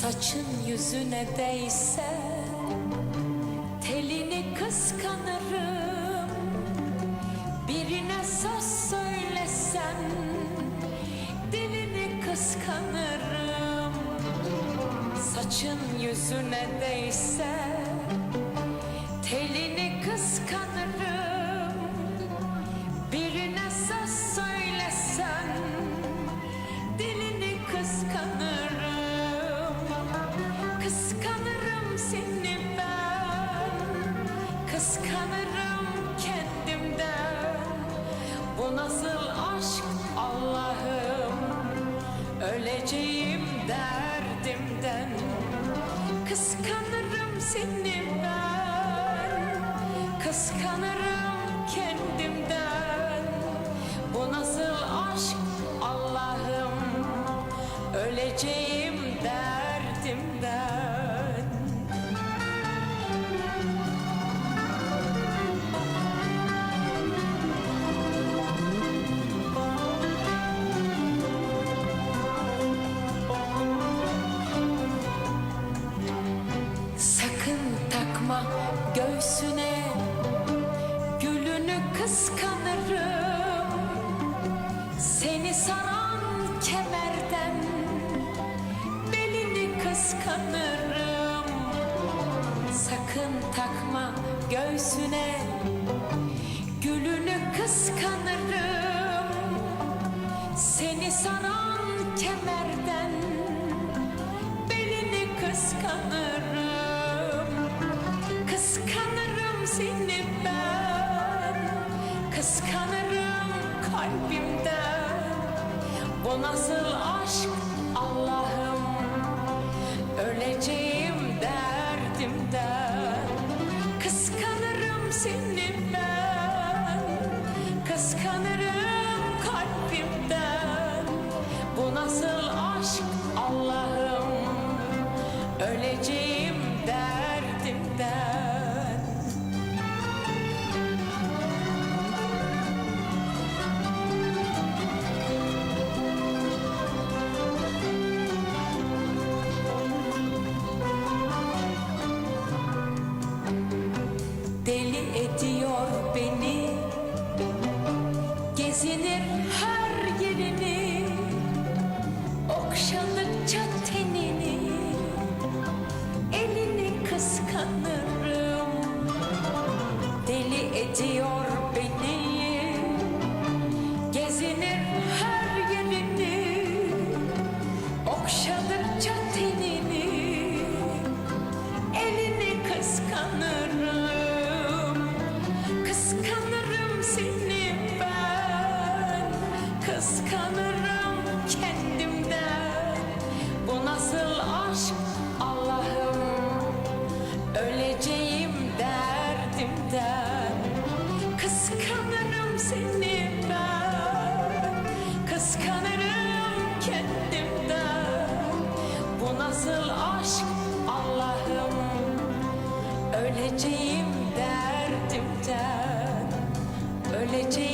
Saçın yüzüne değse Telini kıskanırım. Birine söz söylesen Dilini kıskanırım. Saçın yüzüne değse Telini kıskanırım. Birine söz söylesen Dilini Kıskanırım Bu nasıl aşk Allah'ım? Öleceğim derdimden. Kıskanırım seni ben Kıskanırım kendimden. Bu nasıl aşk Allah'ım? Öleceğim takma göğsüne Gülünü kıskanırım. Seni saran kemerden Belini kıskanırım. Sakın takma göğsüne Gülünü kıskanırım. Seni saran Kıskanırım kalbimden Bu nasıl aşk Allah'ım? Öleceğim derdimden Kıskanırım seni ben. Kıskanırım kalbimden Bu nasıl aşk Allah'ım? Öleceğim derdimden Gezinir her yerini Okşadıkça tenini. Elini kıskanırım Deli ediyor beni. Gezinir her yerini Okşadıkça kıskanırım kendimden. Bu nasıl aşk Allah'ım? Öleceğim derdimden. Kıskanırım seni ben. Kıskanırım kendimden. Bu nasıl aşk Allah'ım? Öleceğim derdimden. Öleceğim